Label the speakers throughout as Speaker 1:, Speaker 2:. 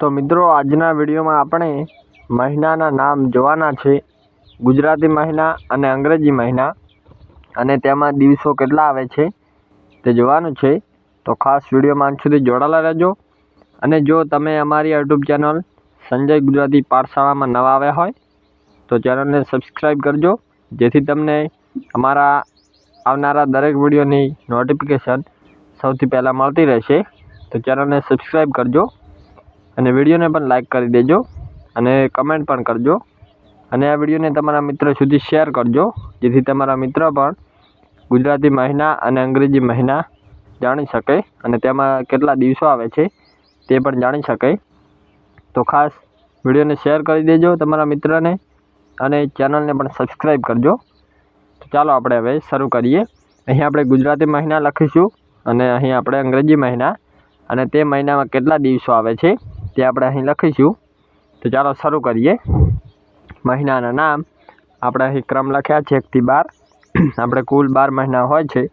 Speaker 1: તો મિત્રો, આજના વિડીયોમાં આપણે મહિનાના નામ જોવાના છે. ગુજરાતી મહિના અને અંગ્રેજી મહિના. અને તેમાં દિવસો કેટલા આવે છે તે જોવાનું છે. તો ખાસ વિડીયોમાં અંત સુધી જોડાયેલા રહેજો. અને જો તમે અમારી યુટ્યુબ ચેનલ સંજય ગુજરાતી પાઠશાળામાં નવા આવ્યા હોય, તો ચેનલને સબસ્ક્રાઈબ કરજો. જેથી તમને અમારા આવનારા દરેક વિડીયોની નોટિફિકેશન સૌથી પહેલાં મળતી રહેશે. તો ચેનલને સબસ્ક્રાઈબ કરજો. અને વિડીયોને પણ લાઇક કરી દેજો અને કમેન્ટ પણ કરજો. અને આ વિડીયોને તમારા મિત્ર સુધી શેર કરજો, જેથી તમારા મિત્ર પણ ગુજરાતી મહિના અને અંગ્રેજી મહિના જાણી શકે અને તેમાં કેટલા દિવસો આવે છે તે પણ જાણી શકે. તો ખાસ વિડીયોને શેર કરી દેજો તમારા મિત્રને અને ચેનલને પણ સબસ્ક્રાઈબ કરજો. તો ચાલો આપણે હવે શરૂ કરીએ. અહીં આપણે ગુજરાતી મહિના લખીશું અને અહીં આપણે અંગ્રેજી મહિના અને તે મહિનામાં કેટલા દિવસો આવે છે? તે આપણે અહીં લખીશું. તો ચાલો શરૂ કરીએ. મહિનાના નામ. આપણે અહીં ક્રમ લખ્યા છે એકથી બાર. આપણે કુલ બાર મહિના હોય છે.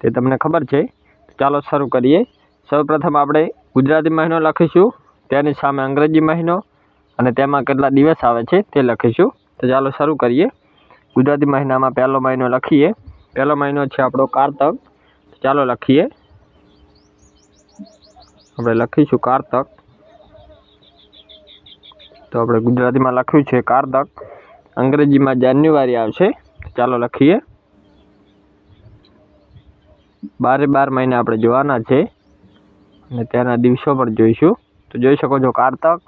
Speaker 1: તે તમને ખબર છે. ચાલો શરૂ કરીએ. સૌપ્રથમ આપણે ગુજરાતી મહિનો લખીશું. તેની સામે અંગ્રેજી મહિનો. અને તેમાં કેટલા દિવસ આવે છે તે લખીશું. તો ચાલો શરૂ કરીએ. ગુજરાતી મહિનામાં પહેલો મહિનો લખીએ. પહેલો મહિનો છે આપણો કારતક. ચાલો લખીએ. આપણે લખીશું કારતક. તો આપણે ગુજરાતીમાં લખ્યું છે કારતક. અંગ્રેજીમાં જાન્યુઆરી આવશે. ચાલો લખીએ. બારે બાર મહિના આપણે જોવાના છે. અને ત્યાંના દિવસો પણ જોઈશું. તો જોઈ શકો છો કારતક.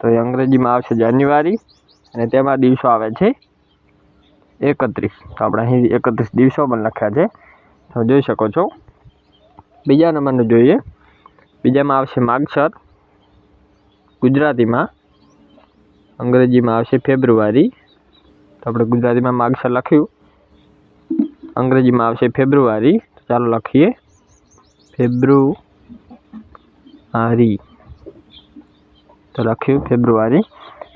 Speaker 1: તો એ અંગ્રેજીમાં આવશે જાન્યુઆરી. અને તેમાં દિવસો આવે છે એકત્રીસ. તો આપણે અહીં એકત્રીસ દિવસો પણ લખ્યા છે. તો જોઈ શકો છો. બીજા નંબરનું જોઈએ. બીજામાં આવશે માગસર. ગુજરાતીમાં અંગ્રેજીમાં આવશે ફેબ્રુઆરી. તો આપણે ગુજરાતીમાં માગસર લખ્યું. અંગ્રેજીમાં આવશે ફેબ્રુઆરી. તો ચાલો લખીએ. ફેબ્રુઆરી. તો લખ્યું ફેબ્રુઆરી.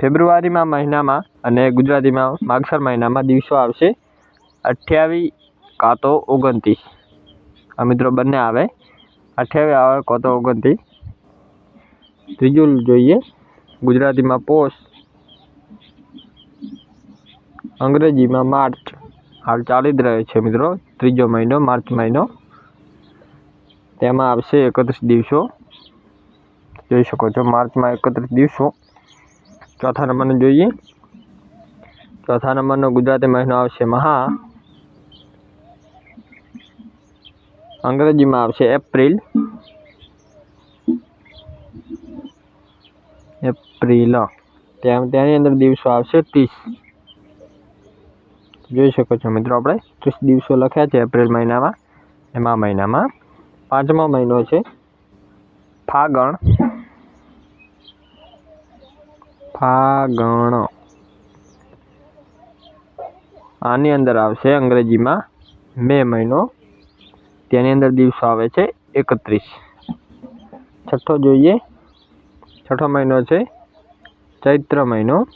Speaker 1: ફેબ્રુઆરીમાં મહિનામાં અને ગુજરાતીમાં માગસર મહિનામાં દિવસો આવશે અઠ્યાવીસ કાં તો ઓગણત્રીસ. આ મિત્રો બંને આવે. અઠ્યાવીસ આવે કાં તો ઓગણત્રીસ. ત્રીજું જોઈએ. ગુજરાતીમાં પોષ અંગ્રેજીમાં માર્ચ હાલ ચાલી જ રહ્યો છે મિત્રો. ત્રીજો મહિનો, માર્ચ મહિનો. તેમાં આવશે એકત્રીસ દિવસો. જોઈ શકો છો, માર્ચમાં એકત્રીસ દિવસો. ચોથા નંબરનો જોઈએ. ચોથા નંબરનો ગુજરાતી મહિનો આવશે મહા અંગ્રેજીમાં આવશે એપ્રિલ. એપ્રિલ. તેમ, તેની અંદર દિવસો આવશે ત્રીસ. જોઈ શકો છો મિત્રો આપણે. ત્રીસ દિવસો લખ્યા છે એપ્રિલ મહિનામાં. એમાં મહિનામાં. પાંચમો મહિનો છે ફાગણ. ફાગણ. આની અંદર આવશે અંગ્રેજીમાં મે મહિનો. તેની અંદર દિવસો આવે છે એકત્રીસ. છઠ્ઠો જોઈએ. છઠ્ઠો મહિનો છે ચૈત્ર મહિનો.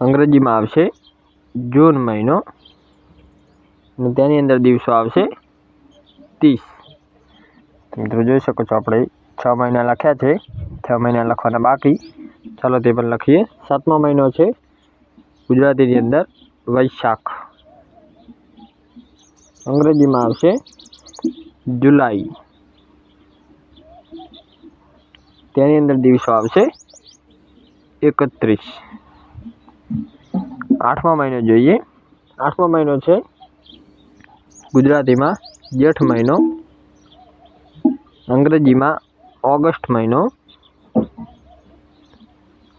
Speaker 1: અંગ્રેજીમાં આવશે જૂન મહિનો. અને તેની અંદર દિવસો આવશે ત્રીસ. મિત્રો જોઈ શકો છો આપણે, છ મહિના લખ્યા છે. છ મહિના લખવાના બાકી. ચાલો તે પણ લખીએ. સાતમો મહિનો છે ગુજરાતીની અંદર વૈશાખ. અંગ્રેજીમાં આવશે જુલાઈ. તેની અંદર દિવસો આવશે એકત્રીસ. આઠમો મહિનો જોઈએ. આઠમો મહિનો છે ગુજરાતીમાં જેઠ મહિનો, અંગ્રેજીમાં ઓગસ્ટ મહિનો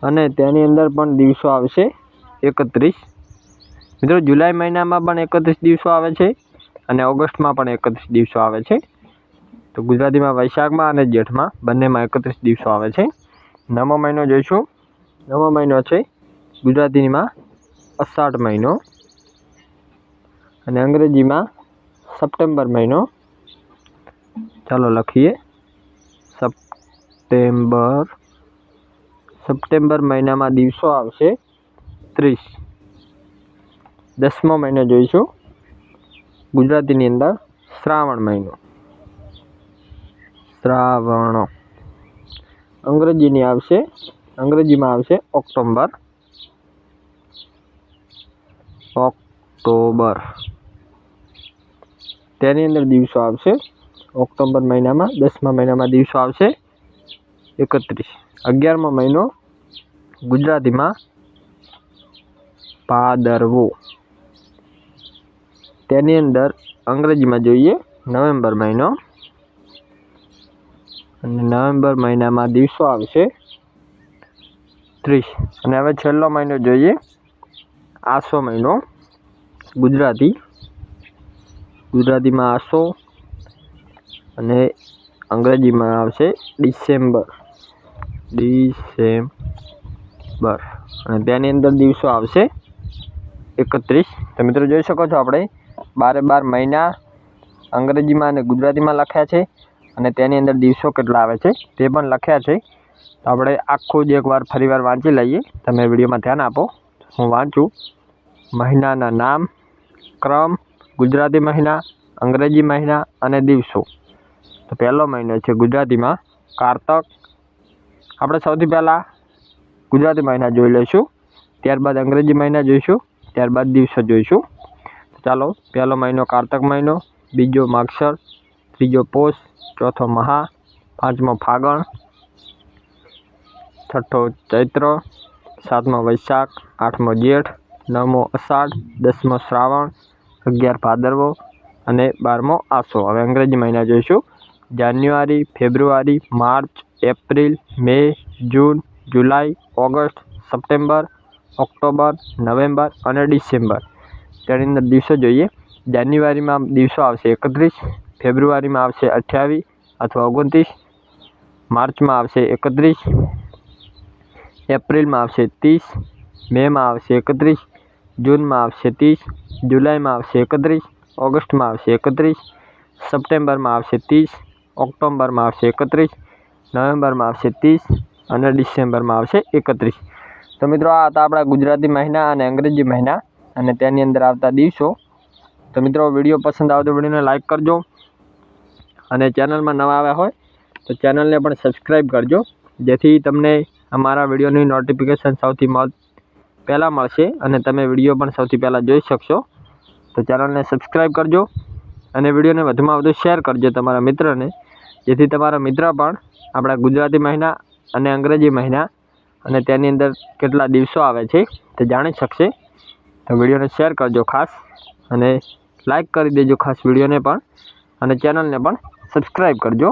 Speaker 1: અને તેની અંદર પણ દિવસો આવશે એકત્રીસ. મિત્રો જુલાઈ મહિનામાં પણ એકત્રીસ દિવસો આવે છે અને ઓગસ્ટમાં પણ એકત્રીસ દિવસો આવે છે. તો ગુજરાતીમાં વૈશાખમાં અને જેઠમાં બંનેમાં એકત્રીસ દિવસો આવે છે. નવમો મહિનો જોઈશું. નવમો મહિનો છે ગુજરાતીમાં અષાઢ મહિનો અને અંગ્રેજીમાં સપ્ટેમ્બર મહિનો. ચાલો લખીએ. સપ્ટેમ્બર. સપ્ટેમ્બર મહિનામાં દિવસો આવશે ત્રીસ. દસમો મહિનો જોઈશું. ગુજરાતીની અંદર શ્રાવણ મહિનો. શ્રાવણ. અંગ્રેજીની આવશે, અંગ્રેજીમાં આવશે ઓક્ટોબર ઓક્ટોબર. તેની અંદર દિવસો આવશે. ઓક્ટોબર મહિનામાં, દસમા મહિનામાં દિવસો આવશે. એકત્રીસ. અગિયારમો મહિનો ગુજરાતીમાં ભાદરવો તેની અંદર અંગ્રેજીમાં જોઈએ, નવેમ્બર મહિનો. અને નવેમ્બર મહિનામાં દિવસો આવશે ત્રીસ. અને હવે છેલ્લો મહિનો જોઈએ, આસો મહિનો. ગુજરાતી, ગુજરાતીમાં આસો અને અંગ્રેજીમાં આવશે ડિસેમ્બર. ડિસેમ્બર. અને તેની અંદર દિવસો આવશે એકત્રીસ. તો મિત્રો જોઈ શકો છો આપણે, બારે બાર મહિના અંગ્રેજીમાં અને ગુજરાતીમાં લખ્યા છે અને તેની અંદર દિવસો કેટલા આવે છે તે પણ લખ્યા છે. તો આપણે આખું જ એકવાર ફરીવાર વાંચી લઈએ. તમે વિડીયોમાં ધ્યાન આપો. હું વાંચું. મહિનાના નામ ક્રમ, ગુજરાતી મહિના, અંગ્રેજી મહિના અને દિવસો. તો પહેલો મહિનો છે ગુજરાતીમાં કારતક. આપણે સૌથી પહેલાં ગુજરાતી મહિના જોઈ લઈશું, ત્યારબાદ અંગ્રેજી મહિના જોઈશું, ત્યારબાદ દિવસો જોઈશું. ચાલો, પહેલો મહિનો કારતક મહિનો, બીજો માગસર, ત્રીજો પોષ, ચોથો મહા, પાંચમો ફાગણ, છઠ્ઠો ચૈત્ર, સાતમો વૈશાખ, આઠમો જેઠ, નવમો અષાઢ, દસમો શ્રાવણ અગિયાર ભાદરવો અને બારમો આસો. હવે અંગ્રેજી મહિના જોઈશું. January, February, March, April, May, June, July, August, September, October, November અને ડિસેમ્બર. તેની અંદર દિવસો જોઈએ. જાન્યુઆરીમાં દિવસો આવશે એકત્રીસ, ફેબ્રુઆરીમાં આવશે અઠ્યાવીસ અથવા ઓગણત્રીસ, માર્ચમાં આવશે એકત્રીસ, એપ્રિલમાં આવશે ત્રીસ, મેમાં આવશે એકત્રીસ જૂનમાં આવશે ત્રીસ, જુલાઈમાં આવશે એકત્રીસ, ઓગસ્ટમાં આવશે એકત્રીસ, સપ્ટેમ્બરમાં આવશે ત્રીસ, ઓક્ટોબરમાં આવશે એકત્રીસ, નવેમ્બરમાં આવશે ત્રીસ અને ડિસેમ્બરમાં આવશે એકત્રીસ. તો મિત્રો, આ હતા આપણા ગુજરાતી મહિના અને અંગ્રેજી મહિના અને તેની અંદર આવતા દિવસો. તો મિત્રો, વીડિયો પસંદ આવે તો વિડીયોને લાઇક કરજો અને ચેનલમાં નવા આવ્યા હોય તો ચેનલને પણ સબસ્ક્રાઈબ કરજો, જેથી તમને અમારા વિડીયોની નોટિફિકેશન સૌથી પહેલાં મળશે અને તમે વીડિયો પણ સૌથી પહેલાં જોઈ શકશો. તો ચેનલને સબસ્ક્રાઈબ કરજો અને વિડીયોને વધુમાં વધુ શેર કરજો તમારા મિત્રને, જેથી તમારા મિત્ર પણ આપણા ગુજરાતી મહિના અને અંગ્રેજી મહિના અને તેની અંદર કેટલા દિવસો આવે છે તે જાણી શકશે. તો વિડીયોને શેર કરજો ખાસ અને લાઈક કરી દેજો ખાસ વિડીયોને પણ અને ચેનલને પણ સબસ્ક્રાઈબ કરજો.